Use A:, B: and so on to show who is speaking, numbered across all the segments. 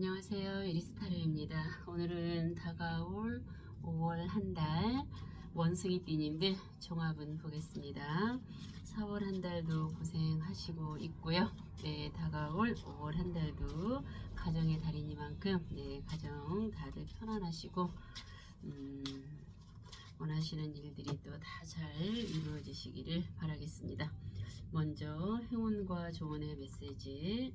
A: 안녕하세요. 이리스타르입니다. 오늘은 다가올 5월 한 달 원숭이 띠님들 종합은 보겠습니다. 4월 한 달도 고생하시고 있고요. 네, 다가올 5월 한 달도 가정의 달이니만큼 네, 가정 다들 편안하시고 음, 원하시는 일들이 또 다 잘 이루어지시기를 바라겠습니다. 먼저 행운과 조언의 메시지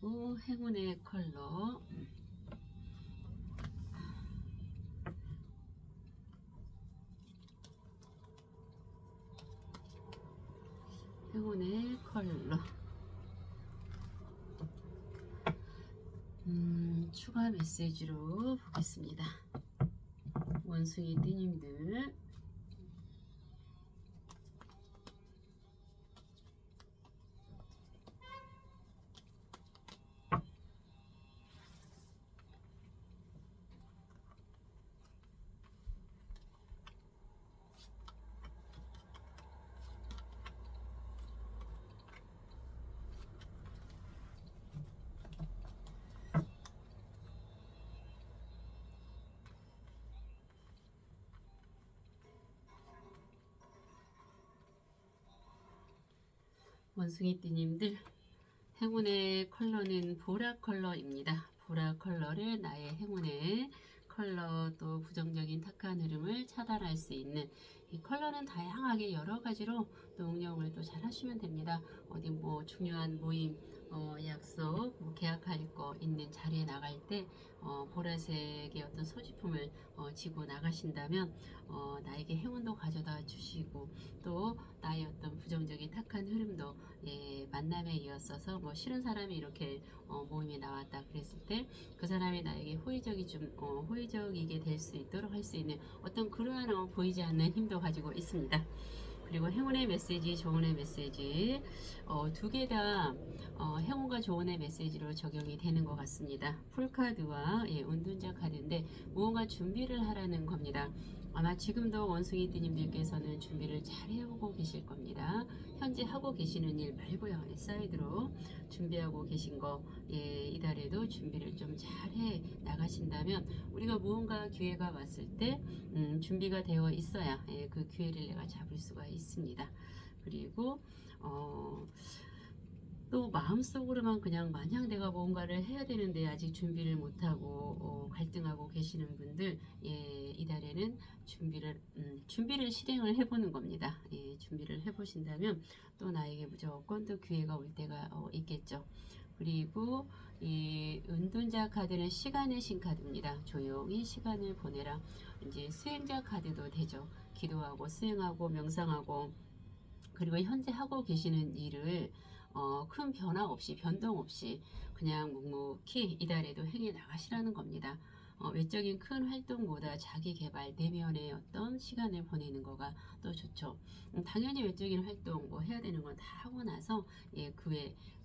A: 그리고 행운의 컬러. 행운의 컬러. 음, 추가 메시지로 보겠습니다. 원숭이 띠님들 원숭이 띠님들 행운의 컬러는 보라 컬러입니다. 보라 컬러를 나의 행운의 컬러 또 부정적인 탁한 흐름을 차단할 수 있는 이 컬러는 다양하게 여러 가지로 또 응용을 또 잘 하시면 됩니다. 어디 뭐 중요한 모임, 어, 약속, 뭐 계약할 거 있는 자리에 나갈 때 어, 보라색의 어떤 소지품을 어, 지고 나가신다면 어, 나에게 행운도 가져다 주시고 또 나의 탁한 흐름도 예, 만남에 이었어서 뭐 싫은 사람이 이렇게 어, 모임에 나왔다 그랬을 때 그 사람이 나에게 호의적이 좀 어, 호의적이게 될 수 있도록 할 수 있는 어떤 그러한 어, 보이지 않는 힘도 가지고 있습니다. 그리고 행운의 메시지, 조언의 메시지 어, 두개다 어, 행운과 조언의 메시지로 적용이 되는 것 같습니다. 풀 카드와 예, 은둔자 카드인데 무언가 준비를 하라는 겁니다. 아마 지금도 원숭이 띠님들께서는 준비를 잘 해오고 계실 겁니다. 현재 하고 계시는 일 말고요. 예, 사이드로 준비하고 계신 거 예, 이달에도 준비를 좀 잘 해 나가신다면 우리가 무언가 기회가 왔을 때 음, 준비가 되어 있어야 예, 그 기회를 내가 잡을 수가 있습니다. 그리고 어, 또 마음속으로만 그냥 마냥 내가 뭔가를 해야 되는데 아직 준비를 못하고 어, 갈등하고 계시는 분들 예, 이달에는 준비를 음, 준비를 실행을 해보는 겁니다. 예, 준비를 해보신다면 또 나에게 무조건 또 기회가 올 때가 어, 있겠죠. 그리고 이 은둔자 카드는 시간의 신 카드입니다. 조용히 시간을 보내라. 이제 수행자 카드도 되죠. 기도하고 수행하고 명상하고 그리고 현재 하고 계시는 일을 어, 큰 변화 없이 변동 없이 그냥 묵묵히 이달에도 행해 나가시라는 겁니다. 어, 외적인 큰 활동보다 자기 개발 내면의 어떤 시간을 보내는 거가 또 좋죠. 음, 당연히 외적인 활동 뭐 해야 되는 건 다 하고 나서 예, 그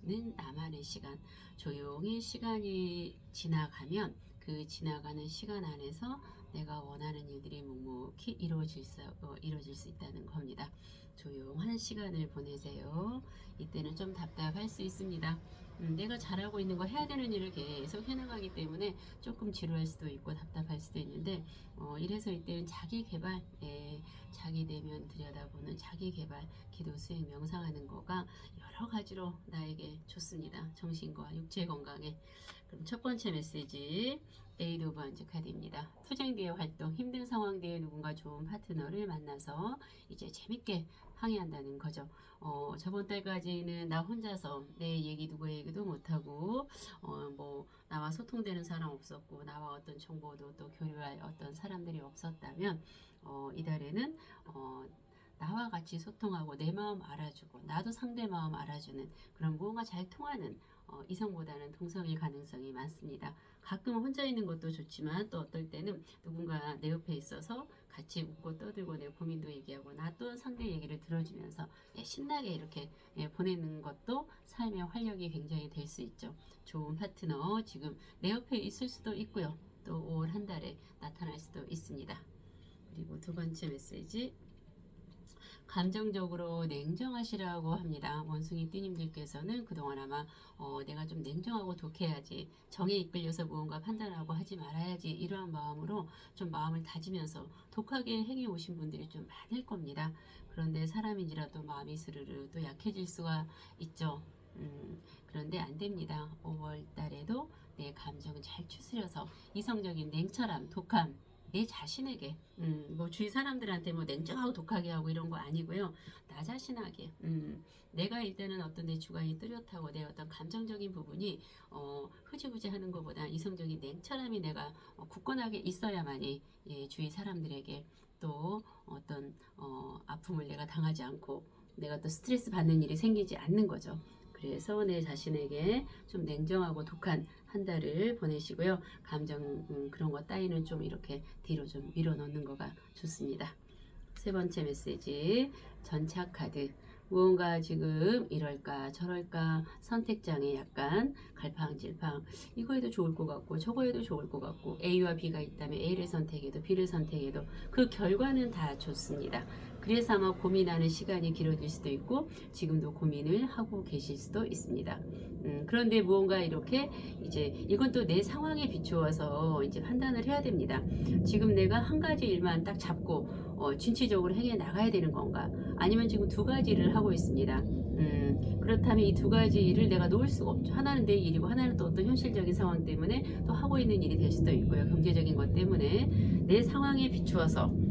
A: 외는 나만의 시간 조용히 시간이 지나가면 그 지나가는 시간 안에서 내가 원하는 일들이 묵묵히 이루어질 수, 어, 이루어질 수 있다는 겁니다. 조용한 시간을 보내세요. 이때는 좀 답답할 수 있습니다. 음, 내가 잘하고 있는 거 해야 되는 일을 계속 해나가기 때문에 조금 지루할 수도 있고 답답할 수도 있는데 어, 이래서 이때는 자기 개발, 예, 자기 내면 들여다보는 자기 개발, 기도 수행 명상하는 거가 여러 가지로 나에게 좋습니다. 정신과 육체 건강에. 그럼 첫 번째 메시지 에이드 오브 원즈 카드입니다. 투쟁 뒤의 활동, 힘든 상황 뒤에 누군가 좋은 파트너를 만나서 이제 재밌게 항해한다는 거죠. 어, 저번 달까지는 나 혼자서 내 얘기 누구 얘기도 못하고 어, 뭐 나와 소통되는 사람 없었고 나와 어떤 정보도 또 교류할 어떤 사람들이 없었다면 어, 이달에는 어, 나와 같이 소통하고 내 마음 알아주고 나도 상대 마음 알아주는 그런 무언가 잘 통하는 어, 이성보다는 동성일 가능성이 많습니다. 가끔 혼자 있는 것도 좋지만 또 어떨 때는 누군가 내 옆에 있어서 같이 웃고 떠들고 내 고민도 얘기하고 나 또한 상대 얘기를 들어주면서 예, 신나게 이렇게 예, 보내는 것도 삶의 활력이 굉장히 될 수 있죠. 좋은 파트너 지금 내 옆에 있을 수도 있고요. 또 5월 한 달에 나타날 수도 있습니다. 그리고 두 번째 메시지 감정적으로 냉정하시라고 합니다. 원숭이 띠님들께서는 그동안 아마 어, 내가 좀 냉정하고 독해야지 정에 이끌려서 무언가 판단하고 하지 말아야지 이러한 마음으로 좀 마음을 다지면서 독하게 행해 오신 분들이 좀 많을 겁니다. 그런데 사람인지라도 마음이 스르르 또 약해질 수가 있죠. 음, 그런데 안 됩니다. 5월 달에도 내 감정을 잘 추스려서 이성적인 냉철함, 독함, 내 자신에게, 음, 뭐 주위 사람들한테 뭐 냉정하고 독하게 하고 이런 거 아니고요. 나 자신에게, 음, 내가 일단은 어떤 내 주관이 뚜렷하고 내 어떤 감정적인 부분이 어, 흐지부지 하는 것보다 이성적인 냉철함이 내가 어, 굳건하게 있어야만이 예, 주위 사람들에게 또 어떤 어, 아픔을 내가 당하지 않고 내가 또 스트레스 받는 일이 생기지 않는 거죠. 그래서 내 자신에게 좀 냉정하고 독한 한 달을 보내시고요. 감정 음, 그런 거 따위는 좀 이렇게 뒤로 좀 밀어넣는 거가 좋습니다. 세 번째 메시지 전차 카드 무언가 지금 이럴까 저럴까 선택장에 약간 갈팡질팡 이거 해도 좋을 것 같고 저거 해도 좋을 것 같고 A와 B가 있다면 A를 선택해도 B를 선택해도 그 결과는 다 좋습니다. 그래서 아마 고민하는 시간이 길어질 수도 있고 지금도 고민을 하고 계실 수도 있습니다. 음, 그런데 무언가 이렇게 이제 이건 또 내 상황에 비추어서 이제 판단을 해야 됩니다. 지금 내가 한 가지 일만 딱 잡고 어, 진취적으로 행해 나가야 되는 건가? 아니면 지금 두 가지를 하고 있습니다. 음, 그렇다면 이 두 가지 일을 내가 놓을 수가 없죠. 하나는 내 일이고 하나는 또 어떤 현실적인 상황 때문에 또 하고 있는 일이 될 수도 있고요. 경제적인 것 때문에 내 상황에 비추어서 한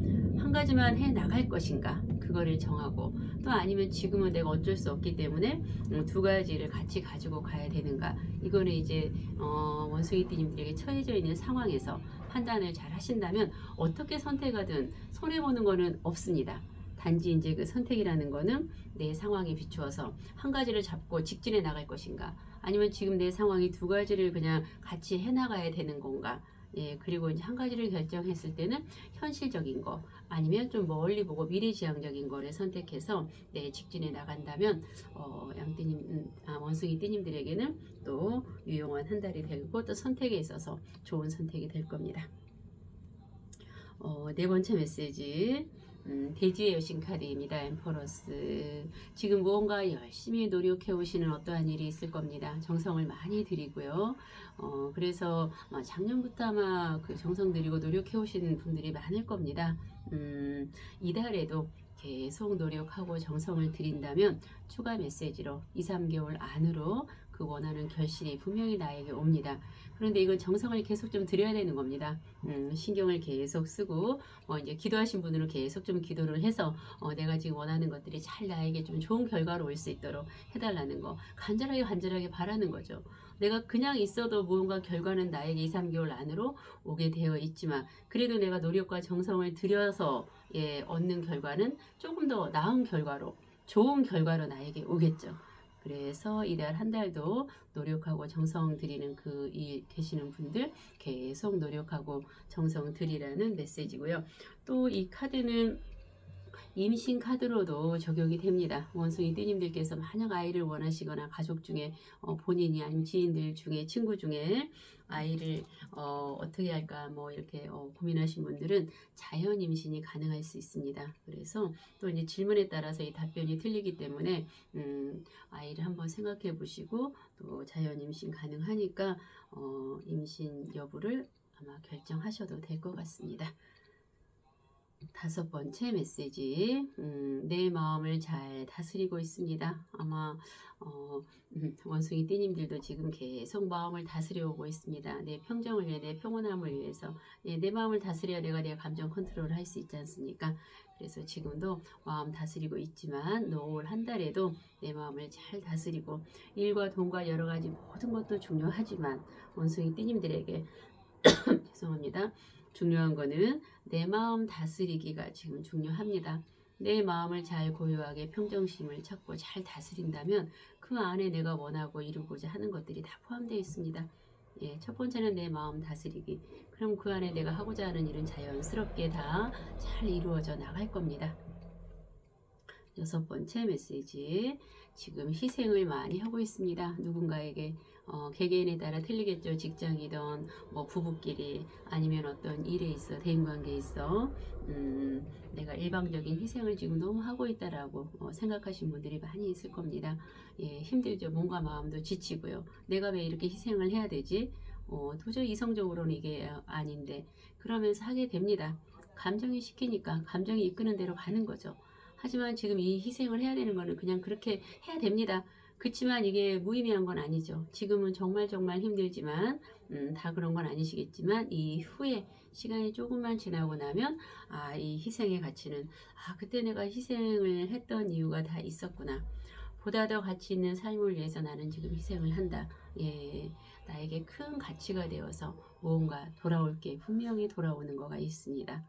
A: 가지만 해 나갈 것인가? 그거를 정하고 또 아니면 지금은 내가 어쩔 수 없기 때문에 음, 두 가지를 같이 가지고 가야 되는가? 이거는 이제 어, 원숭이띠님들에게 처해져 있는 상황에서 판단을 잘 하신다면 어떻게 선택하든 손해 보는 거는 없습니다. 단지 이제 그 선택이라는 거는 내 상황에 비추어서 한 가지를 잡고 직진해 나갈 것인가? 아니면 지금 내 상황이 두 가지를 그냥 같이 해 나가야 되는 건가 예, 그리고 이제 한 가지를 결정했을 때는 현실적인 거 아니면 좀 멀리 보고 미래지향적인 거를 선택해서 내 직진에 나간다면 어, 양띠님, 음, 아, 원숭이 띠님들에게는 또 유용한 한 달이 되고 또 선택에 있어서 좋은 선택이 될 겁니다. 어, 네 번째 메시지. 음, 대지의 여신 카드입니다. 엠퍼러스. 지금 무언가 열심히 노력해 오시는 어떠한 일이 있을 겁니다. 정성을 많이 들이고요. 어, 그래서 아마 작년부터 아마 그 정성 들이고 노력해 오신 분들이 많을 겁니다. 음, 이달에도 계속 노력하고 정성을 들인다면 추가 메시지로 2, 3개월 안으로 그 원하는 결실이 분명히 나에게 옵니다. 그런데 이건 정성을 계속 좀 드려야 되는 겁니다. 음, 신경을 계속 쓰고, 어, 이제 기도하신 분으로 계속 좀 기도를 해서, 어, 내가 지금 원하는 것들이 잘 나에게 좀 좋은 결과로 올 수 있도록 해달라는 거. 간절하게 간절하게 바라는 거죠. 내가 그냥 있어도 무언가 결과는 나에게 2, 3개월 안으로 오게 되어 있지만, 그래도 내가 노력과 정성을 들여서, 예, 얻는 결과는 조금 더 나은 결과로, 좋은 결과로 나에게 오겠죠. 그래서 이달 한 달도 노력하고 정성 들이는 그 일 계시는 분들 계속 노력하고 정성 들이라는 메시지고요. 또 이 카드는 임신 카드로도 적용이 됩니다. 원숭이 띠님들께서 만약 아이를 원하시거나 가족 중에 어, 본인이 아니면 지인들 중에 친구 중에 아이를 어, 떻게 할까 뭐 이렇게 어, 고민하신 분들은 자연 임신이 가능할 수 있습니다. 그래서 또 이제 질문에 따라서 이 답변이 틀리기 때문에 음, 아이를 한번 생각해 보시고 또 자연 임신 가능하니까 어, 임신 여부를 아마 결정하셔도 될 것 같습니다. 다섯 번째 메시지, 음, 내 마음을 잘 다스리고 있습니다. 아마 어, 음, 원숭이 띠님들도 지금 계속 마음을 다스려 오고 있습니다. 내 평정을 위해, 내 평온함을 위해서 예, 내 마음을 다스려야 내가 내 감정 컨트롤을 할 수 있지 않습니까? 그래서 지금도 마음 다스리고 있지만 올한 달에도 내 마음을 잘 다스리고 일과 돈과 여러 가지 모든 것도 중요하지만 원숭이 띠님들에게 죄송합니다. 중요한 거는 내 마음 다스리기가 지금 중요합니다. 내 마음을 잘 고요하게 평정심을 찾고 잘 다스린다면 그 안에 내가 원하고 이루고자 하는 것들이 다 포함되어 있습니다. 예, 첫 번째는 내 마음 다스리기. 그럼 그 안에 내가 하고자 하는 일은 자연스럽게 다 잘 이루어져 나갈 겁니다. 여섯 번째 메시지. 지금 희생을 많이 하고 있습니다. 누군가에게 어, 개개인에 따라 틀리겠죠. 직장이든 뭐 부부끼리 아니면 어떤 일에 있어 대인관계에 있어 음, 내가 일방적인 희생을 지금 너무 하고 있다라고 어, 생각하신 분들이 많이 있을 겁니다. 예, 힘들죠. 몸과 마음도 지치고요. 내가 왜 이렇게 희생을 해야 되지? 어, 도저히 이성적으로는 이게 아닌데 그러면서 하게 됩니다. 감정이 시키니까 감정이 이끄는 대로 가는 거죠. 하지만 지금 이 희생을 해야 되는 거는 그냥 그렇게 해야 됩니다. 그렇지만 이게 무의미한 건 아니죠. 지금은 정말 정말 힘들지만 음, 다 그런 건 아니시겠지만 이 후에 시간이 조금만 지나고 나면 아, 이 희생의 가치는 아, 그때 내가 희생을 했던 이유가 다 있었구나. 보다 더 가치 있는 삶을 위해서 나는 지금 희생을 한다. 예, 나에게 큰 가치가 되어서 무언가 돌아올 게 분명히 돌아오는 거가 있습니다.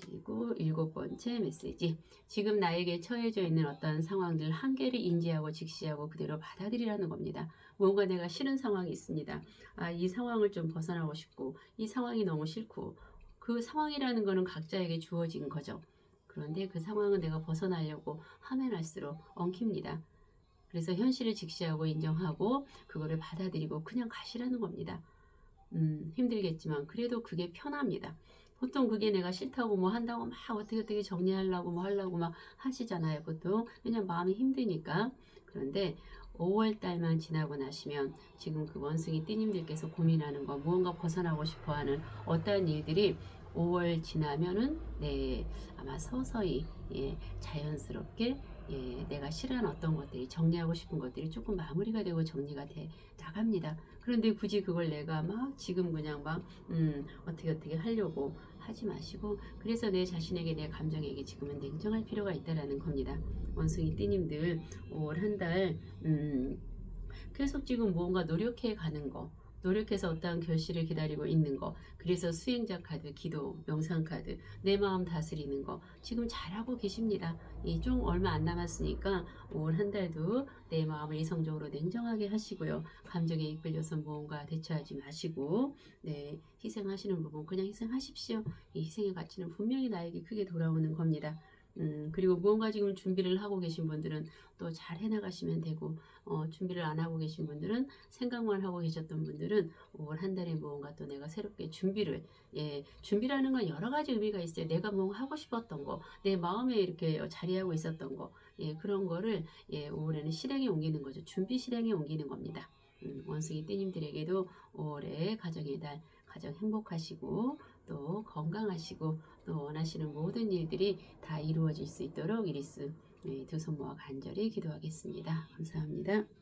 A: 그리고 일곱 번째 메시지. 지금 나에게 처해져 있는 어떤 상황들 한계를 인지하고 직시하고 그대로 받아들이라는 겁니다. 뭔가 내가 싫은 상황이 있습니다. 아, 이 상황을 좀 벗어나고 싶고, 이 상황이 너무 싫고, 그 상황이라는 거는 각자에게 주어진 거죠. 그런데 그 상황은 내가 벗어나려고 하면 할수록 엉킵니다. 그래서 현실을 직시하고 인정하고, 그거를 받아들이고 그냥 가시라는 겁니다. 음, 힘들겠지만, 그래도 그게 편합니다. 보통 그게 내가 싫다고 뭐 한다고 막 어떻게 어떻게 정리하려고 뭐 하려고 막 하시잖아요. 보통 왜냐면 마음이 힘드니까. 그런데 5월 달만 지나고 나시면 지금 그 원숭이 띠님들께서 고민하는 거 무언가 벗어나고 싶어 하는 어떠한 일들이 5월 지나면은 네 아마 서서히 예, 자연스럽게 예, 내가 싫어하는 어떤 것들이 정리하고 싶은 것들이 조금 마무리가 되고 정리가 돼 나갑니다. 그런데 굳이 그걸 내가 막 지금 그냥 막 음, 어떻게 어떻게 하려고 하지 마시고 그래서 내 자신에게 내 감정에게 지금은 냉정할 필요가 있다라는 겁니다. 원숭이 띠님들 5월 한달 음, 계속 지금 무언가 노력해 가는 거 노력해서 어떠한 결실을 기다리고 있는 거 그래서 수행자 카드, 기도, 명상 카드 내 마음 다스리는 거 지금 잘하고 계십니다. 이 좀 얼마 안 남았으니까 5월 한 달도 내 마음을 이성적으로 냉정하게 하시고요. 감정에 이끌려서 무언가 대처하지 마시고 네 희생하시는 부분 그냥 희생하십시오. 이 희생의 가치는 분명히 나에게 크게 돌아오는 겁니다. 음, 그리고 무언가 지금 준비를 하고 계신 분들은 또 잘 해나가시면 되고, 어, 준비를 안 하고 계신 분들은 생각만 하고 계셨던 분들은 5월 한 달에 무언가 또 내가 새롭게 준비를, 예, 준비라는 건 여러 가지 의미가 있어요. 내가 뭐 하고 싶었던 거, 내 마음에 이렇게 자리하고 있었던 거, 예, 그런 거를, 예, 5월에는 실행에 옮기는 거죠. 준비 실행에 옮기는 겁니다. 음, 원숭이 띠님들에게도 5월에 가정의 달, 가정 행복하시고, 또 건강하시고, 또 원하시는 모든 일들이 다 이루어질 수 있도록 이리스 네, 두손 모아 간절히 기도하겠습니다. 감사합니다.